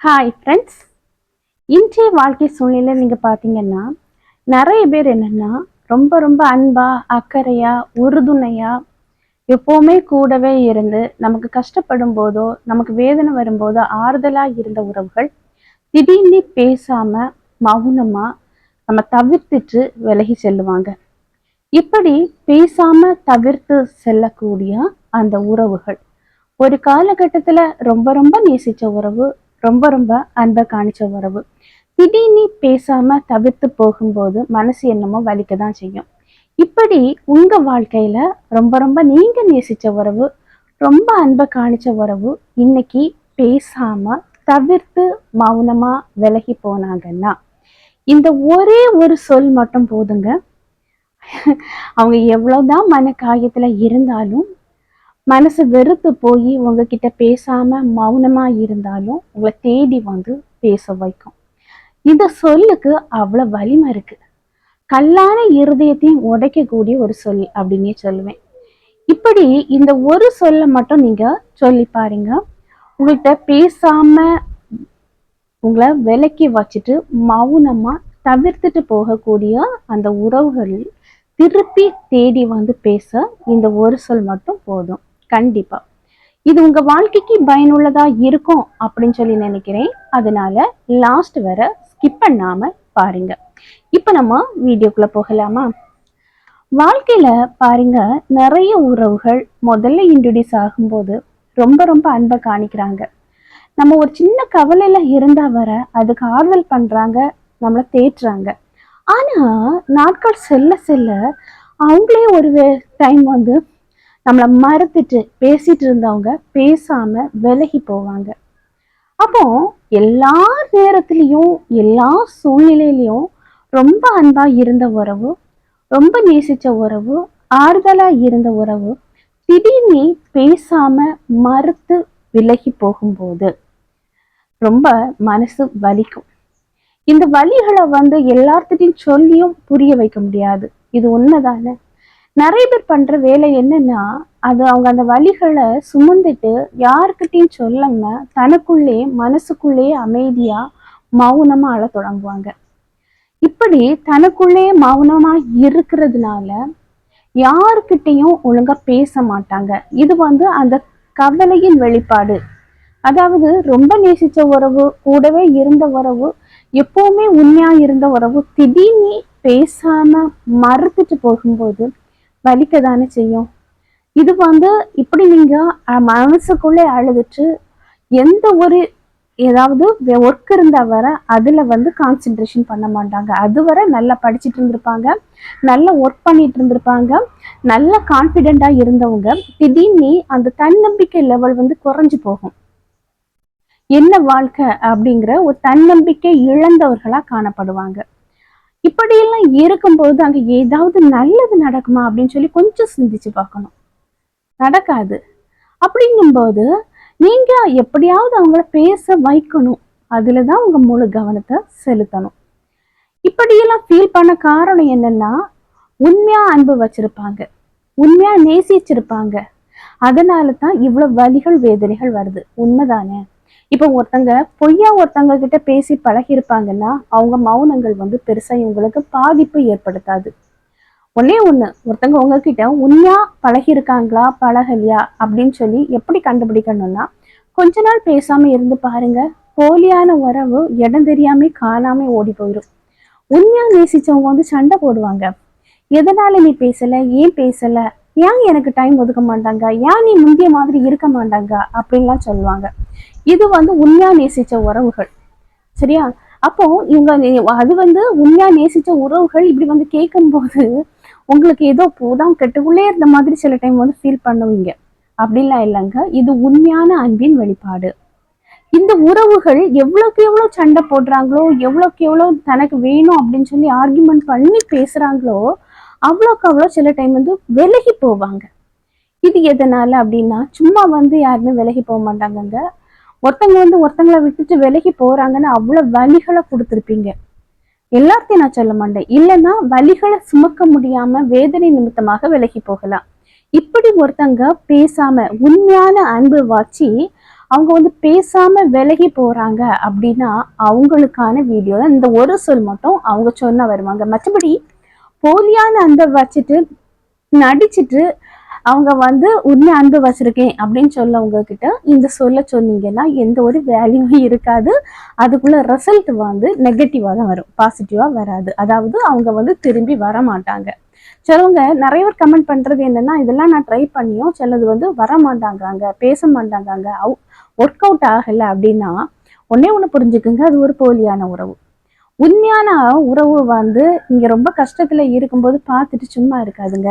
Hi friends இன்றைய வாழ்க்கை சூழ்நிலை நீங்கள் பார்த்தீங்கன்னா நிறைய பேர் என்னென்னா ரொம்ப ரொம்ப அன்பா அக்கறையா உறுதுணையா எப்போவுமே கூடவே இருந்து நமக்கு கஷ்டப்படும் போதோ நமக்கு வேதனை வரும்போதோ ஆறுதலாக இருந்த உறவுகள் திடீர்னு பேசாம மௌனமா நம்ம தவிர்த்துட்டு விலகி செல்லுவாங்க. இப்படி பேசாம தவிர்த்து செல்லக்கூடிய அந்த உறவுகள் ஒரு காலகட்டத்துல ரொம்ப ரொம்ப நேசிச்ச உறவு ரொம்ப ரொம்ப அன்பை காணிச்ச உறவு. திடீர்னு பேசாம தவிர்த்து போகும்போது மனசு என்னமோ வலிக்க தான் செய்யும். இப்படி உங்க வாழ்க்கையில ரொம்ப ரொம்ப நீங்க நேசிச்ச உறவு ரொம்ப அன்பை காணிச்ச உறவு இன்னைக்கு பேசாம தவிர்த்து மௌனமா விலகி போனாங்கன்னா இந்த ஒரே ஒரு சொல் மட்டும் போதுங்க. அவங்க எவ்வளவுதான் மன காயத்துல இருந்தாலும் மனசு வெறுத்து போய் உங்ககிட்ட பேசாம மௌனமா இருந்தாலும் உங்களை தேடி வந்து பேச வைக்கும். இந்த சொல்லுக்கு அவ்வளவு வலிமை இருக்கு. கல்லான இருதயத்தையும் உடைக்கக்கூடிய ஒரு சொல் அப்படின்னே சொல்லுவேன். இப்படி இந்த ஒரு சொல்ல மட்டும் நீங்க சொல்லி பாருங்க. உங்கள்கிட்ட பேசாம உங்களை விலக்கி வச்சுட்டு மௌனமா தவிர்த்துட்டு போகக்கூடிய அந்த உறவுகள் திருப்பி தேடி வந்து பேச இந்த ஒரு சொல் மட்டும் போதும். கண்டிப்பா. இது உங்க வாழ்க்கைக்கு பயனுள்ளதா இருக்கும் அப்படின்னு சொல்லி நினைக்கிறேன். அதனால லாஸ்ட் வர ஸ்கிப் பண்ணாம பாருங்க. இப்ப நம்ம வீடியோக்குள்ள போகலாமா? வாழ்க்கையில பாருங்க நிறைய உறவுகள் முதல்ல இன்ட்ரடியூஸ் ஆகும்போது ரொம்ப ரொம்ப அன்பை காணிக்கிறாங்க. நம்ம ஒரு சின்ன கவலையில இருந்தா வர அதுக்கு ஆறுதல் பண்றாங்க நம்மளை தேற்றுறாங்க ஆனா நாட்கள் செல்ல செல்ல அவங்களே ஒரு டைம் வந்து நம்மளை மறுத்துட்டு பேசிட்டு இருந்தவங்க பேசாம விலகி போவாங்க. அப்போ எல்லா நேரத்துலையும் எல்லா சூழ்நிலையிலையும் ரொம்ப அன்பா இருந்த உறவு ரொம்ப நேசிச்ச உறவு ஆறுதலா இருந்த உறவு திடீர்னு பேசாம மறுத்து விலகி போகும்போது ரொம்ப மனசு வலிக்கும். இந்த வலிகளை வந்து எல்லார்த்திட்டையும் சொல்லியும் புரிய வைக்க முடியாது. இது உண்மைதானே? நிறைய பேர் பண்ற வேலை என்னன்னா அது அவங்க அந்த வழிகளை சுமந்துட்டு யாருக்கிட்டையும் சொல்லாம தனக்குள்ளே மனசுக்குள்ளே அமைதியா மௌனமா அழ தொடங்குவாங்க. இப்படி தனக்குள்ளே மௌனமா இருக்கிறதுனால யாருக்கிட்டையும் ஒழுங்கா பேச மாட்டாங்க. இது வந்து அந்த கவலையின் வெளிப்பாடு. அதாவது ரொம்ப நேசிச்ச உறவு கூடவே இருந்த உறவு எப்பவுமே உண்மையா இருந்த உறவு திடீர்னு பேசாம மறுத்துட்டு போகும்போது வலிக்க தானே செய்யும்? இது வந்து இப்படி நீங்க மனசுக்குள்ளே அழுதுட்டு எந்த ஒரு ஏதாவது ஒர்க் இருந்தா வர அதுல வந்து கான்சென்ட்ரேஷன் பண்ண மாட்டாங்க. அதுவரை நல்லா படிச்சுட்டு இருந்திருப்பாங்க நல்லா ஒர்க் பண்ணிட்டு இருந்திருப்பாங்க நல்ல கான்ஃபிடென்ட்டா இருந்தவங்க திடீர்னு அந்த தன்னம்பிக்கை லெவல் வந்து குறைஞ்சு போகும். என்ன வாழ்க்கை அப்படிங்கிற ஒரு தன்னம்பிக்கை இழந்தவர்களா காணப்படுவாங்க. இப்படியெல்லாம் இருக்கும்போது அங்க ஏதாவது நல்லது நடக்குமா அப்படின்னு சொல்லி கொஞ்சம் சிந்திச்சு பார்க்கணும். நடக்காது. அப்படிங்கும்போது நீங்க எப்படியாவது அவங்கள பேச வைக்கணும். அதுலதான் உங்க முழு கவனத்தை செலுத்தணும். இப்படியெல்லாம் ஃபீல் பண்ண காரணம் என்னன்னா உண்மையா அன்பு வச்சிருப்பாங்க. உண்மையா நேசிச்சிருப்பாங்க. அதனால தான் இவ்வளவு வலிகள் வேதனைகள் வருது. உண்மைதானே? இப்போ ஒருத்தங்க பொய்யா ஒருத்தங்க கிட்ட பேசி பழகி இருப்பாங்கன்னா அவங்க மௌனங்கள் வந்து பெருசா இவங்களுக்கு பாதிப்பு ஏற்படுத்தாது. ஒன்னே ஒண்ணு ஒருத்தங்க உங்ககிட்ட உண்மையா பழகி இருக்காங்களா பழகலையா அப்படின்னு சொல்லி எப்படி கண்டுபிடிக்கணும்னா கொஞ்ச நாள் பேசாம இருந்து பாருங்க போலியான உறவு இடம் தெரியாம காணாம ஓடி போயிடும் உண்மையா நேசிச்சவங்க வந்து சண்டை போடுவாங்க. எதனால நீ பேசல ஏன் பேசல ஏன் எனக்கு டைம் ஒதுக்க மாட்டாங்க? ஏன் நீ முந்திய மாதிரி இருக்க மாட்டாங்க? அப்படின்லாம் சொல்லுவாங்க. இது வந்து உண்மையா நேசிச்ச உறவுகள். சரியா? அப்போ இவங்க அது வந்து உண்மையா நேசிச்ச உறவுகள் இப்படி வந்து கேட்கும்போது உங்களுக்கு ஏதோ போதான் கெட்டுக்குள்ளே இருந்த மாதிரி சில டைம் வந்து ஃபீல் பண்ணுவீங்க. அப்படிலாம் இல்லைங்க. இது உண்மையான அன்பின் வெளிப்பாடு. இந்த உறவுகள் எவ்வளோக்கு எவ்வளோ சண்டை போடுறாங்களோ எவ்வளோக்கு எவ்வளோ தனக்கு வேணும் அப்படின்னு சொல்லி ஆர்கியூமெண்ட் பண்ணி பேசுறாங்களோ அவ்வளோக்கு அவ்வளோ சில டைம் வந்து விலகி போவாங்க. இது எதனால அப்படின்னா சும்மா வந்து யாருமே விலகி போக மாட்டாங்கங்க. ஒருத்தங்க வந்து ஒருத்தங்களை விட்டுட்டு விலகி போறாங்கன்னு அவ்வளவு வலிகளை கொடுத்துருப்பீங்க. எல்லாத்தையும் நான் சொல்ல மாட்டேன். இல்லைன்னா வலிகளை சுமக்க முடியாம வேதனை நிமித்தமாக விலகி போகலாம். இப்படி ஒருத்தங்க பேசாம உண்மையான அன்பு வாச்சி அவங்க வந்து பேசாம விலகி போறாங்க அப்படின்னா அவங்களுக்கான வீடியோ இந்த ஒரு சொல் மட்டும் அவங்க சொன்னா வருவாங்க. மற்றபடி போலியான அன்பை வச்சுட்டு நடிச்சுட்டு அவங்க வந்து உண்மை அன்பு வச்சிருக்கேன் அப்படின்னு சொல்ல உங்ககிட்ட இந்த சொல்ல சொன்னீங்கன்னா எந்த ஒரு வேல்யூவும் இருக்காது. அதுக்குள்ள ரிசல்ட் வந்து நெகட்டிவா தான் வரும். பாசிட்டிவா வராது. அதாவது அவங்க வந்து திரும்பி வர மாட்டாங்க சிலவங்க நிறைய பேர் கமெண்ட் பண்றது என்னன்னா இதெல்லாம் நான் ட்ரை பண்ணியும் சிலது வந்து வர மாட்டாங்க பேச மாட்டாங்காங்க ஒர்க் அவுட் ஆகல அப்படின்னா ஒன்னே ஒன்று புரிஞ்சுக்குங்க. அது ஒரு போலியான உறவு. உண்மையான உறவு வந்து நீங்க ரொம்ப கஷ்டத்துல இருக்கும்போது பார்த்துட்டு சும்மா இருக்காதுங்க.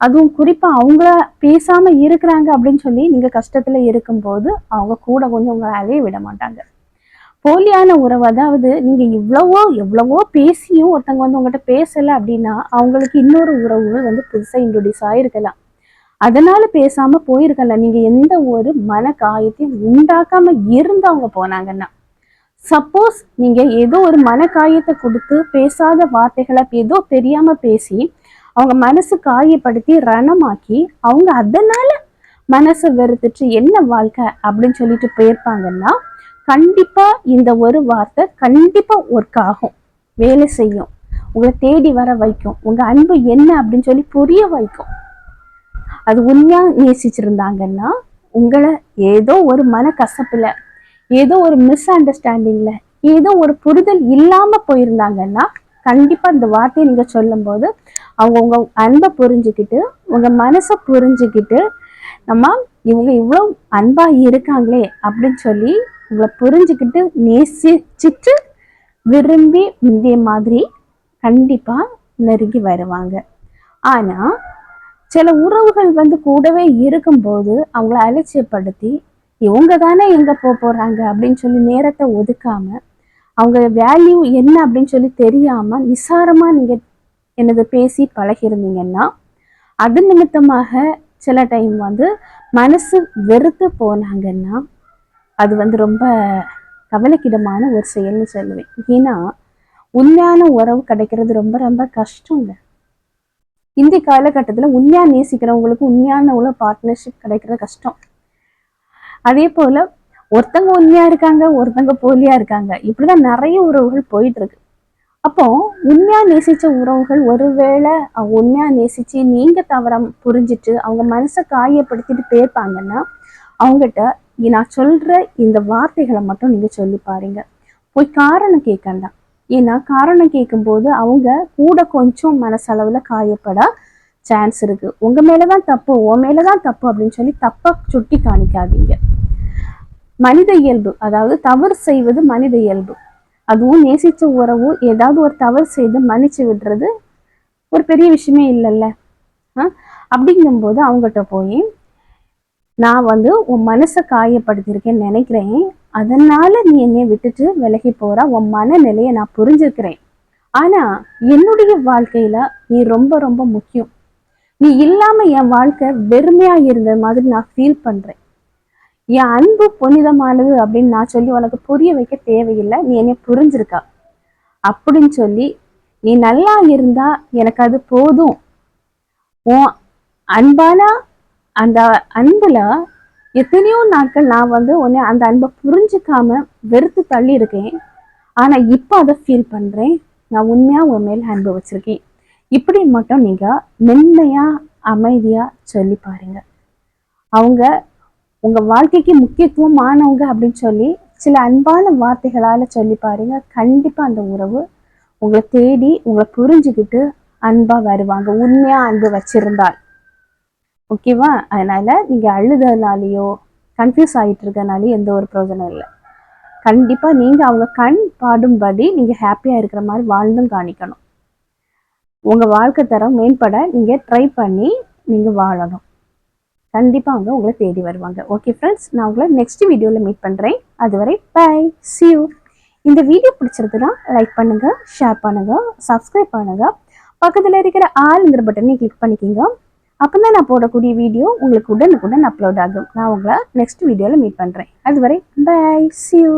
அதுவும் குறிப்பா அவங்கள பேசாம இருக்கிறாங்க அப்படின்னு சொல்லி நீங்க கஷ்டத்துல இருக்கும்போது அவங்க கூட கொஞ்சம் உங்களை அலைய விட மாட்டாங்க. போலியான உறவு அதாவது நீங்க இவ்வளவோ எவ்வளவோ பேசியும் ஒருத்தவங்க வந்து உங்ககிட்ட பேசல அப்படின்னா அவங்களுக்கு இன்னொரு உறவுகள் வந்து புதுசா இன்ட்ரொடியூஸ் ஆயிருக்கலாம். அதனால பேசாம போயிருக்கலாம் நீங்க எந்த ஒரு மன காயத்தையும் உண்டாக்காம இருந்து அவங்க போனாங்கன்னா. சப்போஸ் நீங்க ஏதோ ஒரு மன காயத்தை கொடுத்து பேசாத வார்த்தைகளை ஏதோ தெரியாம பேசி அவங்க மனசு காயப்படுத்தி ரணமாக்கி அவங்க அதனால மனசை வெறுத்துட்டு என்ன வாழ்க்கை அப்படின்னு சொல்லிட்டு போயிருப்பாங்கன்னா கண்டிப்பா இந்த ஒரு வார்த்தை கண்டிப்பா ஒர்க் ஆகும். வேலை செய்யும். உங்களை தேடி வர வைக்கும். உங்க அன்பு என்ன அப்படின்னு சொல்லி புரிய வைக்கும். அது உண்மையா நேசிச்சிருந்தாங்கன்னா உங்களை ஏதோ ஒரு மன கசப்புல ஏதோ ஒரு மிஸ் அண்டர்ஸ்டாண்டிங்ல ஏதோ ஒரு புரிதல் இல்லாம போயிருந்தாங்கன்னா கண்டிப்பா இந்த வார்த்தையை நீங்க சொல்லும்போது அவங்க உங்க அன்பை புரிஞ்சுக்கிட்டு உங்க மனசை புரிஞ்சுக்கிட்டு நம்ம இவங்க இவ்வளோ அன்பா இருக்காங்களே அப்படின்னு சொல்லி உங்களை புரிஞ்சுக்கிட்டு நேசிச்சிட்டு விரும்பி முந்தைய மாதிரி கண்டிப்பா நெருங்கி வருவாங்க. ஆனா சில உறவுகள் வந்து கூடவே இருக்கும்போது அவங்கள அலட்சியப்படுத்தி இவங்க தானே எங்க போக போறாங்க அப்படின்னு சொல்லி நேரத்தை ஒதுக்காம அவங்க வேல்யூ என்ன அப்படின்னு சொல்லி தெரியாம நிசாரமா நீங்க என்னது பேசி பழகிருந்தீங்கன்னா அது நிமித்தமாக சில டைம் வந்து மனசு வெறுத்து போனாங்கன்னா அது வந்து ரொம்ப கவலைக்கிடமான ஒரு செயல்னு சொல்லுவேன். ஏன்னா உண்மையான உறவு கிடைக்கிறது ரொம்ப ரொம்ப கஷ்டங்க. இந்த காலகட்டத்தில் உண்மையா நேசிக்கிறவங்களுக்கு உண்மையான உள்ள பார்ட்னர்ஷிப் கிடைக்கிறது கஷ்டம். அதே போல ஒருத்தங்க உண்மையா இருக்காங்க ஒருத்தங்க போலியா இருக்காங்க. இப்படிதான் நிறைய உறவுகள் போயிட்டு இருக்கு அப்போ உண்மையா நேசிச்ச உறவுகள் ஒருவேளை அவங்க உண்மையா நேசிச்சு நீங்க தவறம் புரிஞ்சிட்டு அவங்க மனசை காயப்படுத்திட்டு போயிருப்பாங்கன்னா அவங்ககிட்ட நான் சொல்ற இந்த வார்த்தைகளை மட்டும் நீங்க சொல்லி பாருங்க. போய் காரணம் கேட்கண்டாம் ஏன்னா காரணம் கேட்கும்போது அவங்க கூட கொஞ்சம் மனசளவுல காயப்பட சான்ஸ் இருக்கு. உங்க மேலதான் தப்பு உன் மேலதான் தப்பு அப்படின்னு சொல்லி தப்ப சுட்டி காணிக்காதீங்க. மனித இயல்பு அதாவது தவறு செய்வது மனித இயல்பு. அதுவும் நேசிச்ச உறவு ஏதாவது ஒரு தவறு செய்து மன்னிச்சு விடுறது ஒரு பெரிய விஷயமே இல்லைல்ல. அப்படிங்கும்போது அவங்ககிட்ட போய் நான் வந்து உன் மனசை காயப்படுத்தியிருக்கேன்னு நினைக்கிறேன். அதனால நீ என்னை விட்டுட்டு விலகி போற. உன் மனநிலையை நான் புரிஞ்சுக்கிறேன் ஆனா என்னுடைய வாழ்க்கையில நீ ரொம்ப ரொம்ப முக்கியம். நீ இல்லாம என் வாழ்க்கை வெறுமையா இருந்த மாதிரி நான் ஃபீல் பண்றேன். என் அன்பு புனிதமானது அப்படின்னு நான் சொல்லி உனக்கு புரிய வைக்க தேவையில்லை. நீ என்னை புரிஞ்சிருக்கா? அப்படின்னு சொல்லி நீ நல்லா இருந்தா எனக்கு அது போதும். உன் அன்பான அந்த அன்புல எத்தனையோ நாட்கள் நான் வந்து உன்னை அந்த அன்பை புரிஞ்சுக்காம வெறுத்து தள்ளி இருக்கேன் ஆனா இப்போ அதை ஃபீல் பண்றேன். நான் உண்மையா உன் மேல் அன்பு வச்சிருக்கேன். இப்படி மட்டும் நீங்க மென்மையா அமைதியா சொல்லி பாருங்க. அவங்க உங்க வாழ்க்கைக்கு முக்கியத்துவம் ஆனவங்க அப்படின்னு சொல்லி சில அன்பான வார்த்தைகளால சொல்லி பாருங்க. கண்டிப்பா அந்த உறவு உங்களை தேடி உங்களை புரிஞ்சுக்கிட்டு அன்பா வருவாங்க. உண்மையா அன்பு வச்சிருந்தால். ஓகேவா? அதனால நீங்க அழுதனாலேயோ கன்ஃபியூஸ் ஆகிட்டு இருக்கனாலேயோ எந்த ஒரு பிரயோஜனம் இல்லை. கண்டிப்பா நீங்க அவங்க கண் பாடும்படி நீங்க ஹாப்பியா இருக்கிற மாதிரி வாழ்ந்தும் காணிக்கணும். உங்க வாழ்க்கை தரம் மேம்பட நீங்க ட்ரை பண்ணி நீங்க வாழணும். கண்டிப்பாக அவங்க உங்களை தேடி வருவாங்க. ஓகே ஃப்ரெண்ட்ஸ் நான் உங்களை நெக்ஸ்ட் வீடியோவில் மீட் பண்ணுறேன் அதுவரை பை சியூ இந்த வீடியோ பிடிச்சிருக்குன்னா லைக் பண்ணுங்கள் ஷேர் பண்ணுங்கள் சப்ஸ்கிரைப் பண்ணுங்கள் பக்கத்தில் இருக்கிற ஆளுங்கிற பட்டனை கிளிக் பண்ணிக்கிங்க. அப்போ தான் நான் போடக்கூடிய வீடியோ உங்களுக்கு உடனுக்குடன் அப்லோட் ஆகும். நான் உங்களை நெக்ஸ்ட் வீடியோவில் மீட் பண்ணுறேன் அதுவரை பை சியூ